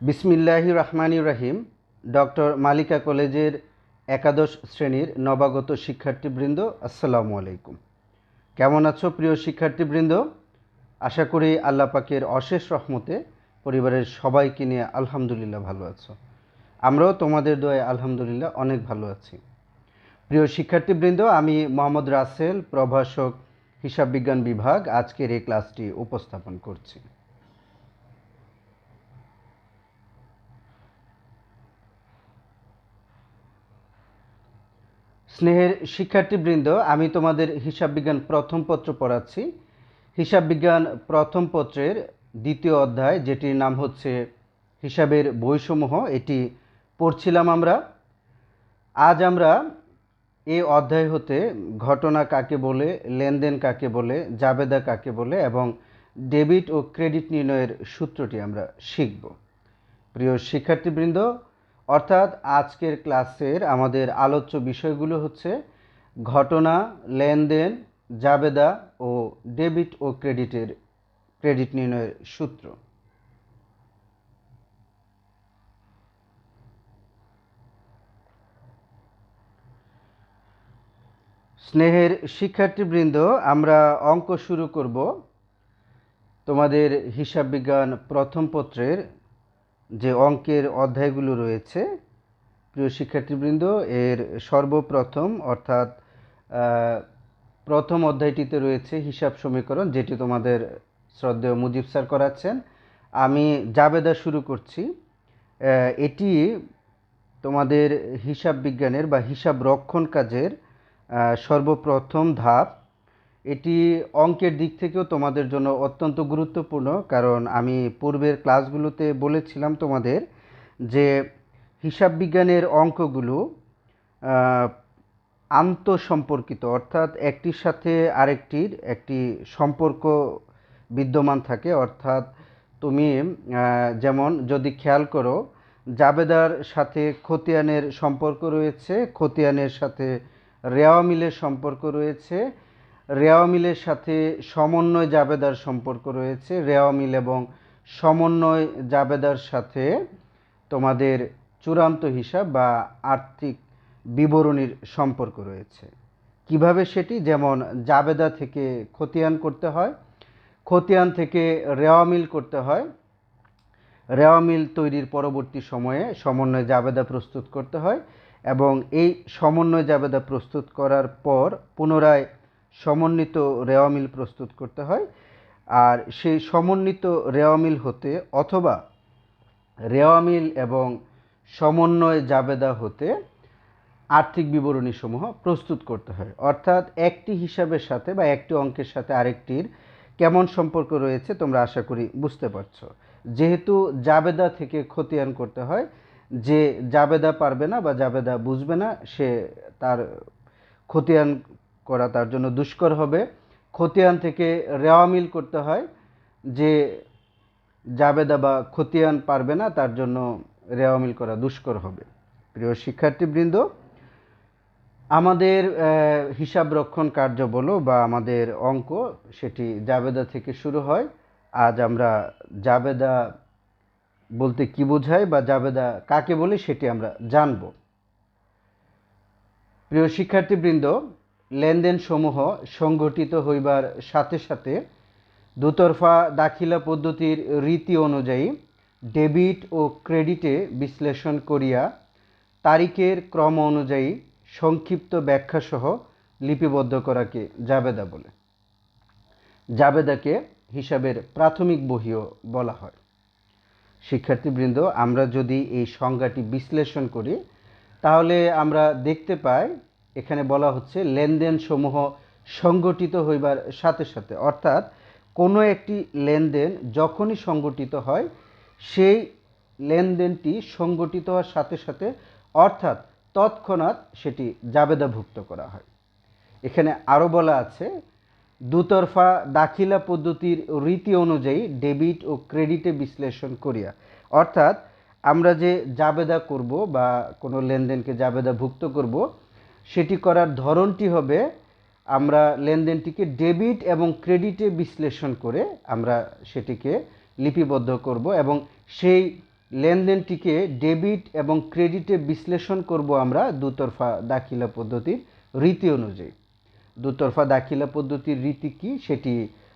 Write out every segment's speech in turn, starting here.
বিসমিল্লাহ রহমানি রহিম, ডক্টর মালিকা কলেজের একাদশ শ্রেণির নবাগত শিক্ষার্থীবৃন্দ, আসসালামু আলাইকুম। কেমন আছো প্রিয় শিক্ষার্থীবৃন্দ? আশা করি আল্লাহ পাকের অশেষ রহমতে পরিবারের সবাইকে নিয়ে আলহামদুলিল্লাহ ভালো আছো। আমরাও তোমাদের দোয়ায় আলহামদুলিল্লাহ অনেক ভালো আছি। প্রিয় শিক্ষার্থীবৃন্দ, আমি মোহাম্মদ রাসেল, প্রভাষক হিসাব বিজ্ঞান বিভাগ, আজকের এই ক্লাসটি উপস্থাপন করছি। স্নেহের শিক্ষার্থীবৃন্দ, আমি তোমাদের হিসাব বিজ্ঞান প্রথম পত্র পড়াচ্ছি। হিসাব বিজ্ঞান প্রথম পত্রের দ্বিতীয় অধ্যায়, যেটির নাম হচ্ছে হিসাবের বইসমূহ এটি পড়ছিলাম আমরা। আজ আমরা এই অধ্যায় হতে ঘটনা কাকে বলে, লেনদেন কাকে বলে, জাবেদা কাকে বলে, এবং ডেবিট ও ক্রেডিট নির্ণয়ের সূত্রটি আমরা শিখব। প্রিয় শিক্ষার্থীবৃন্দ অর্থাৎ আজকের ক্লাসের আমাদের আলোচ্য বিষয়গুলো হচ্ছে ঘটনা, লেনদেন, জাবেদা ও ডেবিট ও ক্রেডিটের, ক্রেডিট নির্ণয়ের সূত্র। স্নেহের শিক্ষার্থীবৃন্দ, আমরা অঙ্ক শুরু করব। তোমাদের হিসাব বিজ্ঞান প্রথম পত্রের যে অঙ্কের অধ্যায়গুলো রয়েছে, প্রিয় শিক্ষার্থীবৃন্দ, এর সর্বপ্রথম অর্থাৎ প্রথম অধ্যায়টিতে রয়েছে হিসাব সমীকরণ, যেটি তোমাদের শ্রদ্ধেয় মুজিব স্যার করাচ্ছেন। আমি জাবেদা শুরু করছি। এটি তোমাদের হিসাব বিজ্ঞানের বা হিসাব রক্ষণ কাজের সর্বপ্রথম ধাপ। এটি অঙ্কের দিক থেকেও তোমাদের জন্য অত্যন্ত গুরুত্বপূর্ণ, কারণ আমি পূর্বের ক্লাসগুলোতে বলেছিলাম তোমাদের যে হিসাব বিজ্ঞানের অঙ্কগুলো আন্তঃসম্পর্কিত, অর্থাৎ একটির সাথে আরেকটির একটি সম্পর্ক বিদ্যমান থাকে। অর্থাৎ তুমি যেমন যদি খেয়াল করো, জাবেদার সাথে খতিয়ানের সম্পর্ক রয়েছে, খতিয়ানের সাথে রেওয়া মিলের সম্পর্ক রয়েছে রেওয়া মিলের সাথে সমন্বয় জাবেদার সম্পর্ক রয়েছে। রেওয়া মিল এবং সমন্বয় জাবেদার সাথে তোমাদের চূড়ান্ত হিসাব বা আর্থিক বিবরণীর সম্পর্ক রয়েছে। কীভাবে সেটি? যেমন জাবেদা থেকে খতিয়ান করতে হয়, খতিয়ান থেকে রেওয়া মিল করতে হয়। রেওয়া মিল তৈরির পরবর্তী সময়ে সমন্বয় জাবেদা প্রস্তুত করতে হয় এবং এই সমন্বয় জাবেদা প্রস্তুত করার পর পুনরায় সমন্বিত রেওয়া মিল প্রস্তুত করতে হয়। আর সেই সমন্বিত রেওয়া মিল হতে অথবা রেওয়া মিল এবং সমন্বয় জাবেদা হতে আর্থিক বিবরণীসমূহ প্রস্তুত করতে হয়। অর্থাৎ একটি হিসাবের সাথে বা একটি অঙ্কের সাথে আরেকটির কেমন সম্পর্ক রয়েছে তোমরা আশা করি বুঝতে পারছ। যেহেতু জাবেদা থেকে খতিয়ান করতে হয়, যে জাবেদা পারবে না বা জাবেদা বুঝবে না, সে তার খতিয়ান করা তার জন্য দুষ্কর হবে। খতিয়ান থেকে রেওয়ামিল করতে হয় যে জাবেদা বা খতিয়ান পারবে না, তার জন্য রেওয়ামিল করা দুষ্কর হবে। প্রিয় শিক্ষার্থীবৃন্দ, আমাদের হিসাব রক্ষণ কার্য বলো বা আমাদের অঙ্ক, সেটি জাবেদা থেকে শুরু হয়। আজ আমরা জাবেদা বলতে কি বোঝায় বা জাবেদা কাকে বলে সেটি আমরা জানব। প্রিয় শিক্ষার্থীবৃন্দ লেনদেন সমূহ সংগঠিত হইবার সাথে সাথে দুতরফা দাখিলা পদ্ধতির রীতি অনুযায়ী ডেবিট ও ক্রেডিটে বিশ্লেষণ করিয়া তারিখের ক্রম অনুযায়ী সংক্ষিপ্ত ব্যাখ্যাসহ লিপিবদ্ধ করাকে জাবেদা বলে। জাবেদাকে হিসাবের প্রাথমিক বহিও বলা হয়। শিক্ষার্থীবৃন্দ, আমরা যদি এই সংজ্ঞাটি বিশ্লেষণ করি, তাহলে আমরা দেখতে পাই এখানে বলা হচ্ছে লেনদেন সমূহ সংগঠিত হইবার সাথে সাথে। অর্থাৎ কোনো একটি লেনদেন যখনই সংগঠিত হয়, সেই লেনদেনটি সংগঠিত হওয়ার সাথে সাথে অর্থাৎ তৎক্ষণাৎ সেটি জাবেদাভুক্ত করা হয়। এখানে আরও বলা আছে, দুতরফা দাখিলা পদ্ধতির রীতি অনুযায়ী ডেবিট ও ক্রেডিটে বিশ্লেষণ করিয়া। অর্থাৎ আমরা যে জাবেদা করব বা কোনো লেনদেনকে জাবেদাভুক্ত করব সেটি করার ধরনটি হবে আমরা লেনদেনটিকে ডেবিট এবং ক্রেডিটে বিশ্লেষণ করে আমরা সেটিকে লিপিবদ্ধ করব এবং সেই লেনদেনটিকে ডেবিট এবং ক্রেডিটে বিশ্লেষণ করব আমরা দুতরফা দাখিলা পদ্ধতির রীতি অনুযায়ী। দুতরফা দাখিলা পদ্ধতির রীতি কি সেটি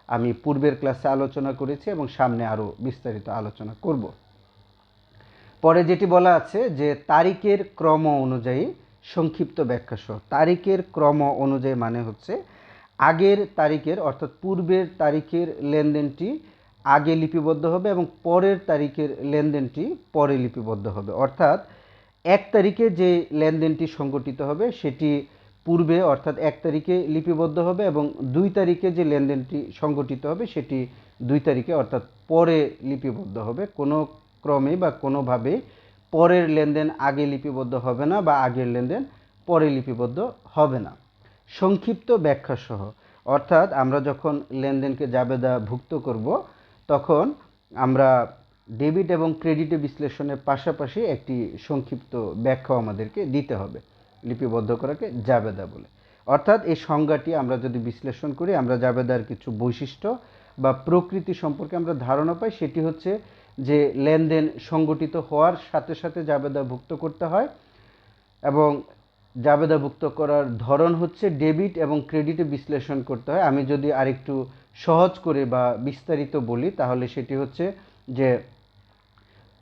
আমি পূর্বের ক্লাসে আলোচনা করেছি এবং সামনে আরও বিস্তারিত আলোচনা করব। পরে যেটি বলা আছে যে তারিখের ক্রম অনুযায়ী সংক্ষিপ্ত ব্যাখ্যা সহ। তারিখের ক্রম অনুযায়ী মানে হচ্ছে আগের তারিখের অর্থাৎ পূর্বের তারিখের লেনদেনটি আগে লিপিবদ্ধ হবে এবং পরের তারিখের লেনদেনটি পরে লিপিবদ্ধ হবে। অর্থাৎ এক তারিখে যে লেনদেনটি সংগঠিত হবে সেটি পূর্বে অর্থাৎ এক তারিখে লিপিবদ্ধ হবে এবং দুই তারিখে যে লেনদেনটি সংগঠিত হবে সেটি দুই তারিখে অর্থাৎ পরে লিপিবদ্ধ হবে। কোনো ক্রমে বা কোনোভাবে পরের লেনদেন আগে লিপিবদ্ধ হবে না বা আগের লেনদেন পরে লিপিবদ্ধ হবে না। সংক্ষিপ্ত ব্যাখ্যা সহ অর্থাৎ আমরা যখন লেনদেনকে জাবেদা ভুক্ত করব, তখন আমরা ডেবিট এবং ক্রেডিটে বিশ্লেষণের পাশাপাশি একটি সংক্ষিপ্ত ব্যাখ্যাও আমাদেরকে দিতে হবে, লিপিবদ্ধ করাকে জাবেদা বলে। অর্থাৎ এই সংজ্ঞাটি আমরা যদি বিশ্লেষণ করি, আমরা জাবেদার কিছু বৈশিষ্ট্য বা প্রকৃতি সম্পর্কে আমরা ধারণা পাই, সেটি হচ্ছে যে লেনদেন সংগঠিত হওয়ার সাথে সাথে জাবেদা ভুক্ত করতে হয় এবং জাবেদাভুক্ত করার ধরন হচ্ছে ডেবিট এবং ক্রেডিটে বিশ্লেষণ করতে হয়। আমি যদি আরেকটু সহজ করে বা বিস্তারিত বলি, তাহলে সেটি হচ্ছে যে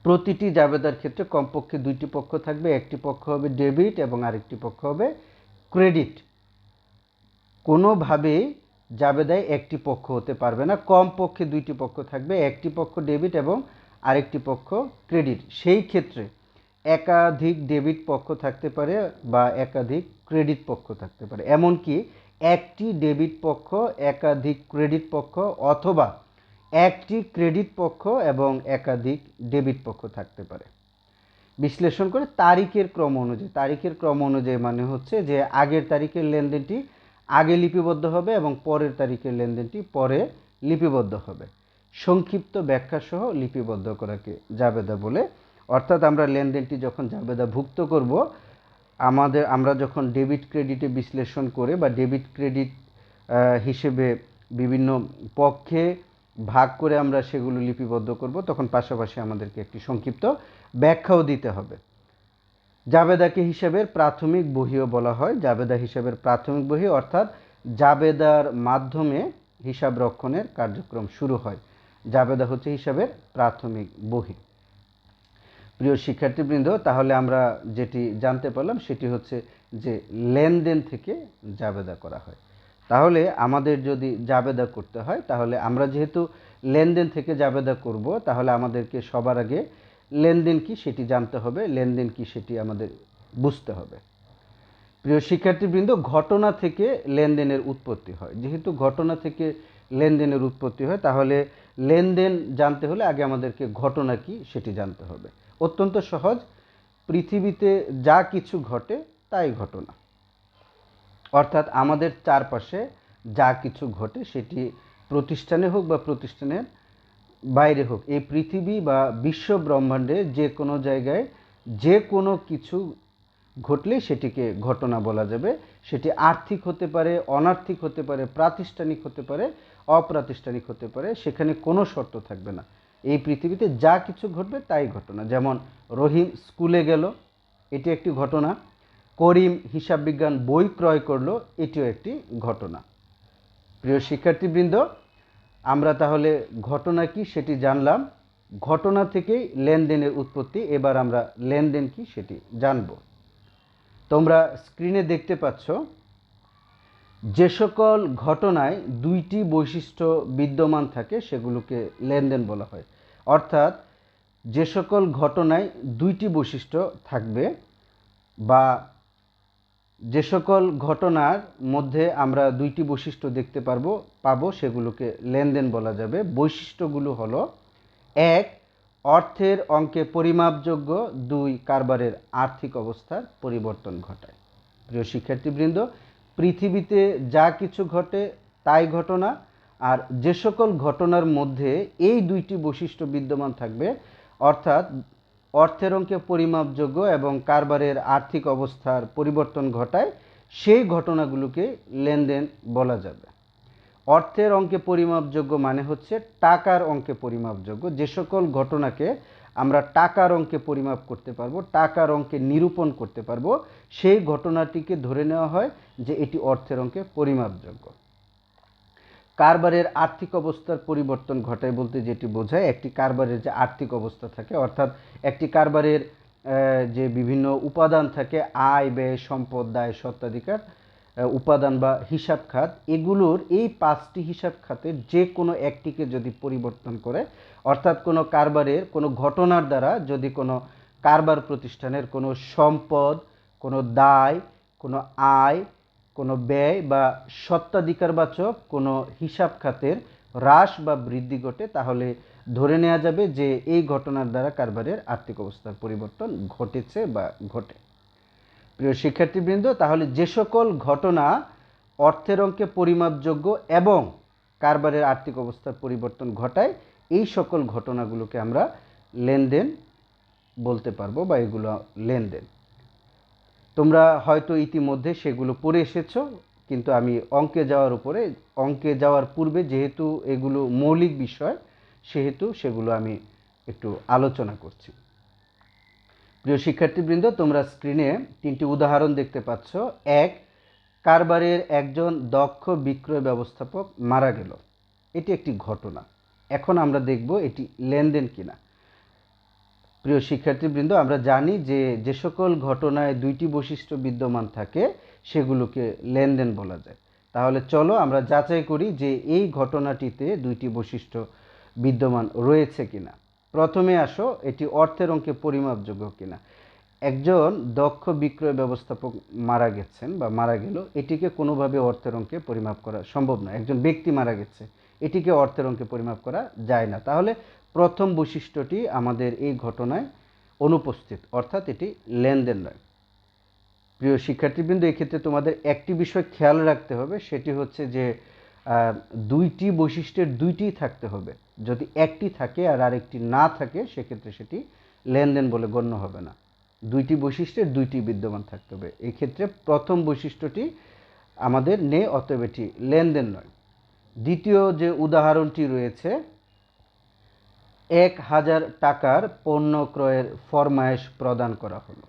প্রতিটি জাবেদার ক্ষেত্রে কমপক্ষে দুইটি পক্ষ থাকবে। একটি পক্ষ হবে ডেবিট এবং আরেকটি পক্ষ হবে ক্রেডিট। কোনোভাবেই জাবেদায় একটি পক্ষ হতে পারবে না। কমপক্ষে দুইটি পক্ষ থাকবে। একটি পক্ষ ডেবিট এবং আরেকটি পক্ষ ক্রেডিট। সেই ক্ষেত্রে একাধিক ডেবিট পক্ষ থাকতে পারে বা একাধিক ক্রেডিট পক্ষ থাকতে পারে। এমনকি একটি ডেবিট পক্ষ, একাধিক ক্রেডিট পক্ষ অথবা একটি ক্রেডিট পক্ষ এবং একাধিক ডেবিট পক্ষ থাকতে পারে। বিশ্লেষণ করে তারিখের ক্রম অনুযায়ী। তারিখের ক্রম অনুযায়ী মানে হচ্ছে যে আগের তারিখের লেনদেনটি আগে লিপিবদ্ধ হবে এবং পরের তারিখের লেনদেনটি পরে লিপিবদ্ধ হবে। সংক্ষিপ্ত ব্যাখ্যা সহ লিপিবদ্ধ করাকে জাবেদা বলে। অর্থাৎ আমরা লেনদেনটি যখন জাবেদা ভুক্ত করব, আমাদের, আমরা যখন ডেবিট ক্রেডিটে বিশ্লেষণ করে বা ডেবিট ক্রেডিট হিসেবে বিভিন্ন পক্ষে ভাগ করে আমরা সেগুলো লিপিবদ্ধ করব, তখন পাশাপাশি আমাদেরকে একটি সংক্ষিপ্ত ব্যাখ্যাও দিতে হবে। জাবেদাকে হিসাবের প্রাথমিক বহিও বলা হয়। জাবেদা হিসাবের প্রাথমিক বহি অর্থাৎ জাবেদার মাধ্যমে হিসাব রক্ষণের কার্যক্রম শুরু হয়। জাবেদা হচ্ছে হিসাবের প্রাথমিক বহি। প্রিয় শিক্ষার্থীবৃন্দ, তাহলে আমরা যেটি জানতে পারলাম সেটি হচ্ছে যে লেনদেন থেকে জাবেদা করা হয়। তাহলে আমাদের যদি জাবেদা করতে হয়, তাহলে আমরা যেহেতু লেনদেন থেকে জাবেদা করব, তাহলে আমাদেরকে সবার আগে লেনদেন কি সেটি জানতে হবে, লেনদেন কি সেটি আমাদের বুঝতে হবে। প্রিয় শিক্ষার্থীবৃন্দ, ঘটনা থেকে লেনদেনের উৎপত্তি হয়। যেহেতু ঘটনা থেকে লেনদেনের উৎপত্তি হয়, তাহলে লেনদেন জানতে হলে আগে আমাদেরকে ঘটনা কি সেটি জানতে হবে। অত্যন্ত সহজ, পৃথিবীতে যা কিছু ঘটে তাই ঘটনা। অর্থাৎ আমাদের চারপাশে যা কিছু ঘটে সেটি প্রতিষ্ঠানে হোক বা প্রতিষ্ঠানের বাইরে হোক, এই পৃথিবী বা বিশ্ব ব্রহ্মাণ্ডে যে কোনো জায়গায় যে কোনো কিছু ঘটলে সেটিকে ঘটনা বলা যাবে। সেটি আর্থিক হতে পারে অনার্থিক হতে পারে, প্রাতিষ্ঠানিক হতে পারে অপ্রাতিষ্ঠানিক হতে পারে, সেখানে কোনো শর্ত থাকবে না। এই পৃথিবীতে যা কিছু ঘটবে তাই ঘটনা। যেমন রহিম স্কুলে গেল, এটি একটি ঘটনা। করিম হিসাব বিজ্ঞান বই ক্রয় করল, এটিও একটি ঘটনা। প্রিয় শিক্ষার্থীবৃন্দ, আমরা তাহলে ঘটনা কি সেটি জানলাম। ঘটনা থেকেই লেনদেনের উৎপত্তি, এবার আমরা লেনদেন কি সেটি জানব। তোমরা স্ক্রিনে দেখতে পাচ্ছ যে সকল ঘটনায় দুইটি বৈশিষ্ট্য বিদ্যমান থাকে, সেগুলোকে লেনদেন বলা হয়। অর্থাৎ, যে সকল ঘটনায় দুইটি বৈশিষ্ট্য থাকবে বা যে সকল ঘটনার মধ্যে আমরা দুইটি বৈশিষ্ট্য দেখতে পারব, পাবো, সেগুলোকে লেনদেন বলা যাবে। বৈশিষ্ট্যগুলো হলো, এক, অর্থের অঙ্কে পরিমাপযোগ্য, দুই, কারবারের আর্থিক অবস্থার পরিবর্তন ঘটায়। প্রিয় শিক্ষার্থীবৃন্দ পৃথিবীতে যা কিছু ঘটে, তাই ঘটনা। আর যে সকল ঘটনার মধ্যে এই দুইটি বৈশিষ্ট্য বিদ্যমান থাকবে, অর্থাৎ অর্থের অঙ্কে পরিমাপযোগ্য এবং কারবারের আর্থিক অবস্থার পরিবর্তন ঘটায়, সেই ঘটনাগুলোকে লেনদেন বলা যাবে। অর্থের অঙ্কে পরিমাপযোগ্য মানে হচ্ছে টাকার অঙ্কে পরিমাপযোগ্য। যে সকল ঘটনাকে আমরা টাকার অঙ্কে পরিমাপ করতে পারব টাকার অঙ্কে নিরূপণ করতে পারব। সেই ঘটনাটিকে ধরে নেওয়া হয় যে এটি অর্থের অঙ্কে পরিমাপযোগ্য। কারবারের আর্থিক অবস্থার পরিবর্তন ঘটায় বলতে যেটি বোঝায় একটি কারবারের যে আর্থিক অবস্থা থাকে অর্থাৎ একটি কারবারের যে বিভিন্ন উপাদান থাকে আয় ব্যয় সম্পদ দায় সত্ত্বাধিকার আহ, উপাদান বা হিসাব খাত এগুলোর এই পাঁচটি হিসাব খাতের যে কোনো একটিকে যদি পরিবর্তন করে অর্থাৎ কোনো কারবারের, কোনো ঘটনার দ্বারা যদি কোনো কারবার প্রতিষ্ঠানের কোনো সম্পদ, কোনো দায়, কোনো আয়, কোনো ব্যয় বা সত্ত্বাধিকারবাচক কোনো হিসাব খাতের হ্রাস বা বৃদ্ধি ঘটে, তাহলে ধরে নেওয়া যাবে যে এই ঘটনার দ্বারা কারবারের আর্থিক অবস্থার পরিবর্তন ঘটেছে বা ঘটে। প্রিয় শিক্ষার্থীবৃন্দ, তাহলে যে সকল ঘটনা অর্থের অঙ্কে পরিমাপযোগ্য এবং কারবারের আর্থিক অবস্থার পরিবর্তন ঘটায় এই সকল ঘটনাগুলোকে আমরা লেনদেন বলতে পারব বা এগুলো লেনদেন। তোমরা হয়তো ইতিমধ্যে সেগুলো পড়ে এসেছ, কিন্তু আমি অঙ্কে যাওয়ার উপরে, অঙ্কে যাওয়ার পূর্বে যেহেতু এগুলো মৌলিক বিষয়, সেহেতু সেগুলো আমি একটু আলোচনা করছি। প্রিয় শিক্ষার্থীবৃন্দ, তোমরা স্ক্রিনে তিনটি উদাহরণ দেখতে পাচ্ছ। এক, কারবারের একজন দক্ষ বিক্রয় ব্যবস্থাপক মারা গেল। এটি একটি ঘটনা। এখন আমরা দেখব এটি লেনদেন কিনা। প্রিয় শিক্ষার্থীবৃন্দ, আমরা জানি যে যে সকল ঘটনায় দুইটি বৈশিষ্ট্য বিদ্যমান থাকে, সেগুলোকে লেনদেন বলা যায়। তাহলে চলো আমরা যাচাই করি যে এই ঘটনাটিতে দুইটি বৈশিষ্ট্য বিদ্যমান রয়েছে কিনা। প্রথমে আসো, এটি অর্থের অঙ্কে পরিমাপযোগ্য কিনা। একজন দক্ষ বিক্রয় ব্যবস্থাপক মারা গেছেন বা মারা গেল, এটিকে কোনোভাবে অর্থের অঙ্কে পরিমাপ করা সম্ভব নয়। একজন ব্যক্তি মারা গেছে। এটিকে অর্থের অঙ্কে পরিমাপ করা যায় না। তাহলে প্রথম বৈশিষ্ট্যটি আমাদের এই ঘটনায় অনুপস্থিত, অর্থাৎ এটি লেনদেন নয়। প্রিয় শিক্ষার্থীবৃন্দ, এক্ষেত্রে তোমাদের একটি বিষয় খেয়াল রাখতে হবে, সেটি হচ্ছে যে দুইটি বৈশিষ্ট্যের দুইটি থাকতে হবে। যদি একটি থাকে আর আরেকটি না থাকে, সেক্ষেত্রে সেটি লেনদেন বলে গণ্য হবে না। দুইটি বৈশিষ্ট্যের দুইটি বিদ্যমান থাকতে হবে। এক্ষেত্রে প্রথম বৈশিষ্ট্যটি আমাদের নেই, অতএব এটি লেনদেন নয়। দ্বিতীয় যে উদাহরণটি রয়েছে, এক হাজার টাকার পণ্য ক্রয়ের ফরমায়েশ প্রদান করা হলো।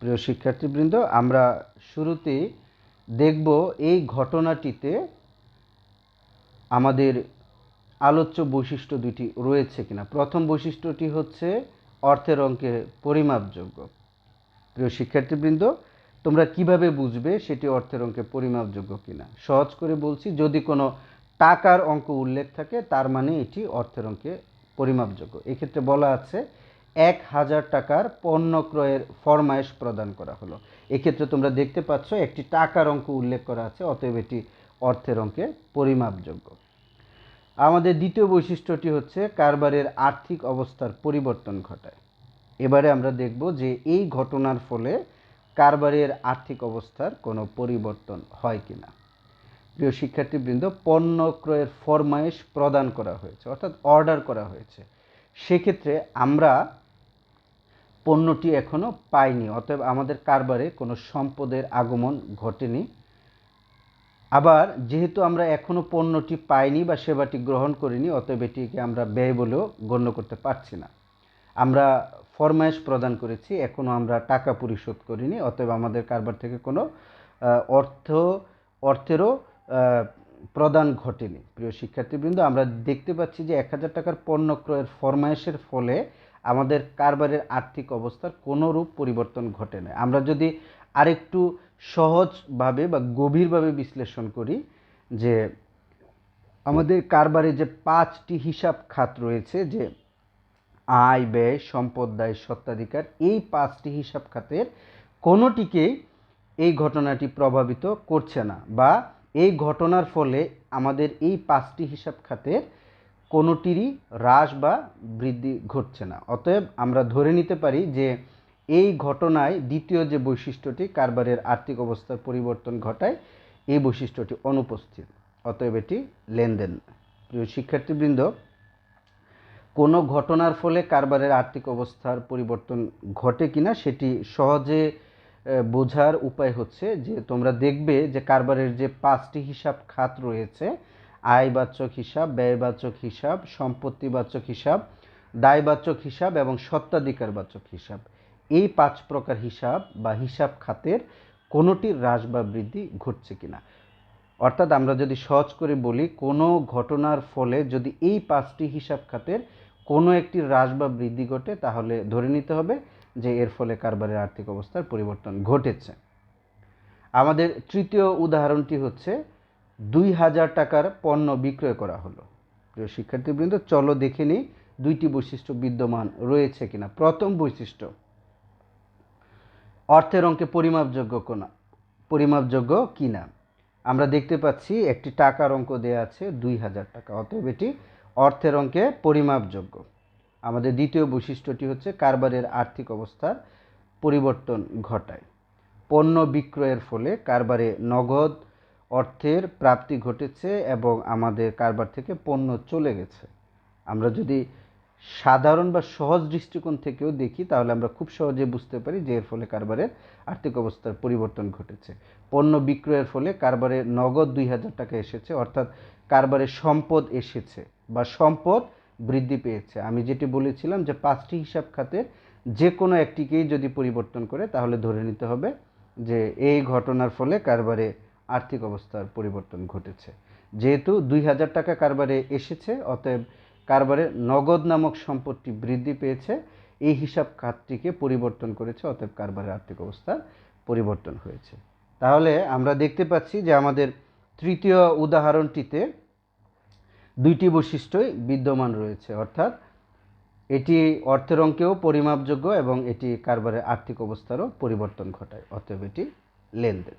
প্রিয় শিক্ষার্থীবৃন্দ, আমরা শুরুতেই দেখব এই ঘটনাটিতে আমাদের আলোচ্য বৈশিষ্ট্য দুটি রয়েছে কিনা। প্রথম বৈশিষ্ট্যটি হচ্ছে অর্থের অঙ্কে পরিমাপযোগ্য। প্রিয় শিক্ষার্থীবৃন্দ, তোমরা কীভাবে বুঝবে সেটি অর্থের অঙ্কে পরিমাপযোগ্য কিনা? সহজ করে বলছি, যদি কোনো টাকার অঙ্ক উল্লেখ থাকে, তার মানে এটি অর্থের অঙ্কে পরিমাপযোগ্য। এক্ষেত্রে বলা আছে, এক হাজার টাকার পণ্য ক্রয়ের ফরমায়েশ প্রদান করা হলো। এক্ষেত্রে তোমরা দেখতে পাচ্ছ, একটি টাকার অঙ্ক উল্লেখ করা আছে, অতএব এটি অর্থের অঙ্কে পরিমাপযোগ্য। আমাদের দ্বিতীয় বৈশিষ্ট্যটি হচ্ছে, কারবারের আর্থিক অবস্থার পরিবর্তন ঘটায়। এবারে আমরা দেখব যে এই ঘটনার ফলে কারবারের আর্থিক অবস্থার কোনো পরিবর্তন হয় কিনা। প্রিয় শিক্ষার্থীবৃন্দ, পণ্য ক্রয়ের ফরমায়েশ প্রদান করা হয়েছে, অর্থাৎ অর্ডার করা হয়েছে। সেক্ষেত্রে আমরা পণ্যটি এখনও পাইনি, অতএব আমাদের কারবারে কোনো সম্পদের আগমন ঘটেনি। আবার যেহেতু আমরা এখনও পণ্যটি পাইনি বা সেবাটি গ্রহণ করিনি, অতএব এটিকে আমরা ব্যয় বলেও গণ্য করতে পারছি না। আমরা ফরমায়েশ প্রদান করেছি, এখনও আমরা টাকা পরিশোধ করিনি, অতএব আমাদের কারবার থেকে কোনো অর্থ, অর্থেরও প্রদান ঘটেনি। প্রিয় শিক্ষার্থীবৃন্দ, আমরা দেখতে পাচ্ছি যে এক হাজার টাকার পণ্য ক্রয়ের ফরমায়েশের ফলে আমাদের কারবারের আর্থিক অবস্থার কোনো রূপ পরিবর্তন ঘটে না আমরা যদি আরেকটু সহজভাবে বা গভীরভাবে বিশ্লেষণ করি যে আমাদের কারবারে যে পাঁচটি হিসাব খাত রয়েছে, যে আয়, ব্যয়, সম্পদ, দায় সত্ত্বাধিকার এই পাঁচটি হিসাব খাতের কোনোটিকেই এই ঘটনাটি প্রভাবিত করছে না বা এই ঘটনার ফলে আমাদের এই পাঁচটি হিসাব খাতের কোনোটিরই হ্রাস বা বৃদ্ধি ঘটছে না। অতএব আমরা ধরে নিতে পারি যে এই ঘটনায় দ্বিতীয় যে বৈশিষ্ট্যটি, কারবারের আর্থিক অবস্থার পরিবর্তন ঘটায়, এই বৈশিষ্ট্যটি অনুপস্থিত। অতএব এটি লেনদেন। প্রিয় শিক্ষার্থীবৃন্দ, কোনো ঘটনার ফলে কারবারের আর্থিক অবস্থার পরিবর্তন ঘটে কিনা, সেটি সহজে বোঝার উপায় হচ্ছে যে তোমরা দেখবে যে কারবারের যে পাঁচটি হিসাব খাত রয়েছে, আয়বাচক হিসাব, ব্যয়বাচক হিসাব, সম্পত্তিবাচক হিসাব, দায়বাচক হিসাব এবং সত্ত্বাধিকারবাচক হিসাব। এই পাঁচ প্রকার হিসাব বা হিসাব খাতের কোনোটির হ্রাস বা বৃদ্ধি ঘটছে কিনা। অর্থাৎ আমরা যদি সহজ করে বলি, কোনো ঘটনার ফলে যদি এই পাঁচটি হিসাব খাতের কোনো একটি হ্রাস বা বৃদ্ধি ঘটে, তাহলে ধরে নিতে হবে যে এর ফলে কারবারের আর্থিক অবস্থার পরিবর্তন ঘটেছে। আমাদের তৃতীয় উদাহরণটি হচ্ছে, দুই হাজার টাকার পণ্য বিক্রয় করা হলো। প্রিয় শিক্ষার্থীবৃন্দ, চলো দেখে নিই দুইটি বৈশিষ্ট্য বিদ্যমান রয়েছে কিনা। প্রথম বৈশিষ্ট্য, অর্থের অঙ্কে পরিমাপযোগ্য কোনা, পরিমাপযোগ্য কিনা। আমরা দেখতে পাচ্ছি একটি টাকার অঙ্ক দেওয়া আছে দুই হাজার টাকা, অতএব এটি অর্থের অঙ্কে পরিমাপযোগ্য। আমাদের দ্বিতীয় বৈশিষ্ট্যটি হচ্ছে কারবারের আর্থিক অবস্থার পরিবর্তন ঘটায়। পণ্য বিক্রয়ের ফলে কারবারে নগদ অর্থের প্রাপ্তি ঘটেছে এবং আমাদের কারবার থেকে পণ্য চলে গেছে। আমরা যদি সাধারণ বা সহজ দৃষ্টিকোণ থেকেও দেখি, তাহলে আমরা খুব সহজে বুঝতে পারি যে এর ফলে কারবারের আর্থিক অবস্থার পরিবর্তন ঘটেছে। পণ্য বিক্রয়ের ফলে কারবারে নগদ দুই হাজার টাকা এসেছে, অর্থাৎ কারবারে সম্পদ এসেছে বা সম্পদ বৃদ্ধি পেয়েছে। আমি যেটি বলেছিলাম যে পাঁচটি হিসাব খাতের যে কোনো একটিকেই যদি পরিবর্তন করে, তাহলে ধরে নিতে হবে যে এই ঘটনার ফলে কারবারে আর্থিক অবস্থার পরিবর্তন ঘটেছে। যেহেতু দুই হাজার টাকা কারবারে এসেছে, অতএব কারবারে নগদ নামক সম্পত্তি বৃদ্ধি পেয়েছে, এই হিসাব খাতটিকে পরিবর্তন করেছে, অতএব কারবারের আর্থিক অবস্থার পরিবর্তন হয়েছে। তাহলে আমরা দেখতে পাচ্ছি যে আমাদের তৃতীয় উদাহরণটিতে দুইটি বৈশিষ্ট্যই বিদ্যমান রয়েছে, অর্থাৎ এটি অর্থের অঙ্কেও পরিমাপযোগ্য এবং এটি কারবারের আর্থিক অবস্থারও পরিবর্তন ঘটায়, অতএব এটি লেনদেন।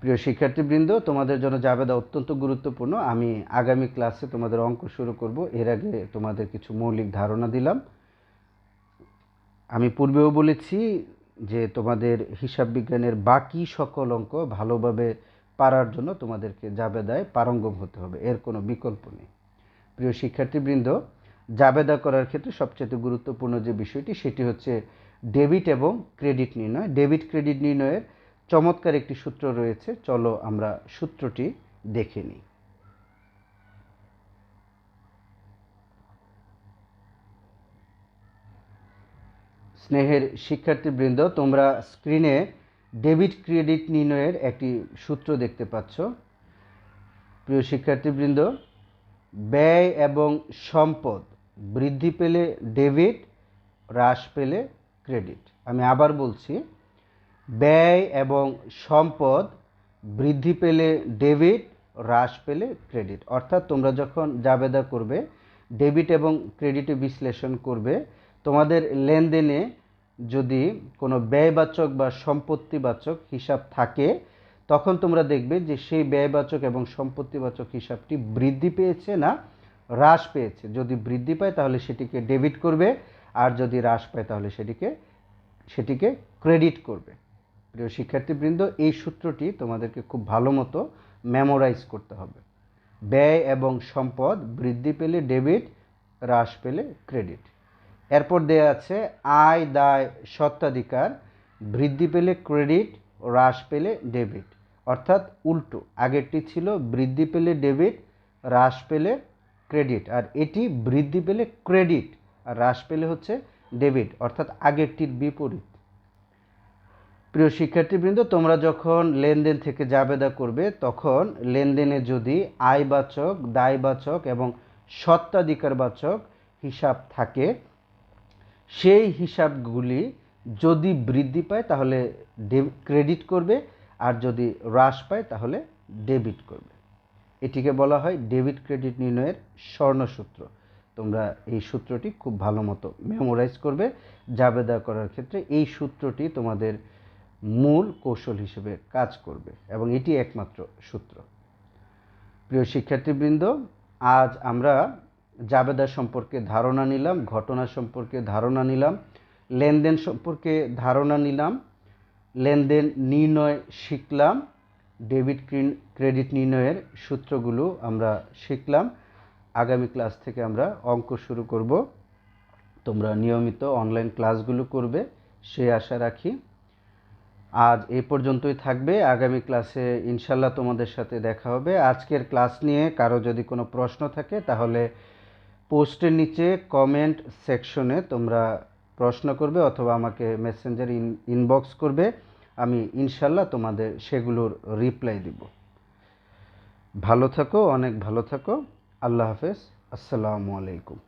প্রিয় শিক্ষার্থীবৃন্দ, তোমাদের জন্য জাবেদা অত্যন্ত গুরুত্বপূর্ণ, আমি আগামী ক্লাসে তোমাদের অঙ্ক শুরু করব। এর আগে তোমাদের কিছু মৌলিক ধারণা দিলাম। আমি পূর্বেও বলেছি যে তোমাদের হিসাব বিজ্ঞানের বাকি সকল অঙ্ক ভালোভাবে পারার জন্য তোমাদেরকে জাবেদায় পারঙ্গম হতে হবে, এর কোনো বিকল্প নেই। প্রিয় শিক্ষার্থীবৃন্দ, জাবেদা করার ক্ষেত্রে সবচেয়ে গুরুত্বপূর্ণ যে বিষয়টি, সেটি হচ্ছে ডেবিট এবং ক্রেডিট নির্ণয়। ডেবিট ক্রেডিট নির্ণয়ের চমৎকার একটি সূত্র রয়েছে, চলো আমরা সূত্রটি দেখে নিই। স্নেহের শিক্ষার্থীবৃন্দ, তোমরা স্ক্রিনে ডেবিট ক্রেডিট নির্ণয়ের একটি সূত্র দেখতে পাচ্ছ। প্রিয় শিক্ষার্থীবৃন্দ, ব্যয় এবং সম্পদ বৃদ্ধি পেলে ডেবিট, হ্রাস পেলে ক্রেডিট। আমি আবার বলছি, ব্যয় এবং সম্পদ বৃদ্ধি পেলে ডেবিট, হ্রাস পেলে ক্রেডিট। অর্থাৎ তোমরা যখন জাবেদা করবে, ডেবিট এবং ক্রেডিটে বিশ্লেষণ করবে, তোমাদের লেনদেনে যদি কোনো ব্যয়বাচক বা সম্পত্তিবাচক হিসাব থাকে, তখন তোমরা দেখবে যে সেই ব্যয়বাচক এবং সম্পত্তিবাচক হিসাবটি বৃদ্ধি পেয়েছে না হ্রাস পেয়েছে। যদি বৃদ্ধি পায়, তাহলে সেটিকে ডেবিট করবে, আর যদি হ্রাস পায়, তাহলে সেটিকে সেটিকে ক্রেডিট করবে। প্রিয় শিক্ষার্থীবৃন্দ, এই সূত্রটি তোমাদেরকে খুব ভালো মতো মেমোরাইজ করতে হবে। ব্যয় এবং সম্পদ বৃদ্ধি পেলে ডেবিট, হ্রাস পেলে ক্রেডিট। এরপর দেয়া আছে, আয় দায় সত্ত্বাধিকার বৃদ্ধি পেলে ক্রেডিট, হ্রাস পেলে ডেবিট। অর্থাৎ উল্টো, আগেরটি ছিল বৃদ্ধি পেলে ডেবিট, হ্রাস পেলে ক্রেডিট। আর এটি বৃদ্ধি পেলে ক্রেডিট, আর হ্রাস পেলে হচ্ছে ডেবিট, অর্থাৎ আগেরটির বিপরীত। প্রিয় শিক্ষার্থীবৃন্দ, তোমরা যখন লেনদেন থেকে জাবেদা করবে, তখন লেনদেনে যদি আয়বাচক, দায়বাচক এবং সত্ত্বাধিকারবাচক হিসাব থাকে সেই হিসাবগুলি যদি বৃদ্ধি পায় তাহলে ক্রেডিট করবে, আর যদি হ্রাস পায় তাহলে ডেবিট করবে। এটিকে বলা হয় ডেবিট ক্রেডিট নির্ণয়ের স্বর্ণসূত্র। তোমরা এই সূত্রটি খুব ভালো মতো মেমোরাইজ করবে, জাবেদা করার ক্ষেত্রে এই সূত্রটি তোমাদের মূল কৌশল হিসেবে কাজ করবে, এবং এটি একমাত্র সূত্র। প্রিয় শিক্ষার্থীবৃন্দ, আজ আমরা জাবেদা সম্পর্কে ধারণা নিলাম, ঘটনা সম্পর্কে ধারণা নিলাম, লেনদেন সম্পর্কে ধারণা নিলাম, লেনদেন নির্ণয় শিখলাম, ডেবিট ক্রেডিট নির্ণয়ের সূত্রগুলো আমরা শিখলাম। আগামী ক্লাস থেকে আমরা অঙ্ক শুরু করব। তোমরা নিয়মিত অনলাইন ক্লাসগুলো করবে, সে আশা রাখি। আজ এ পর্যন্তই থাকবে। আগামী ক্লাসে ইনশাল্লাহ তোমাদের সাথে দেখা হবে। আজকের ক্লাস নিয়ে কারও যদি কোনো প্রশ্ন থাকে তাহলে পোস্টের নিচে কমেন্ট সেকশনে তোমরা প্রশ্ন করবে অথবা আমাকে মেসেঞ্জার ইন ইনবক্স করবে। আমি ইনশাল্লাহ তোমাদের সেগুলোর রিপ্লাই দিব। ভালো থাকো, অনেক ভালো থাকো। আল্লাহ হাফেজ। আসসালামু আলাইকুম।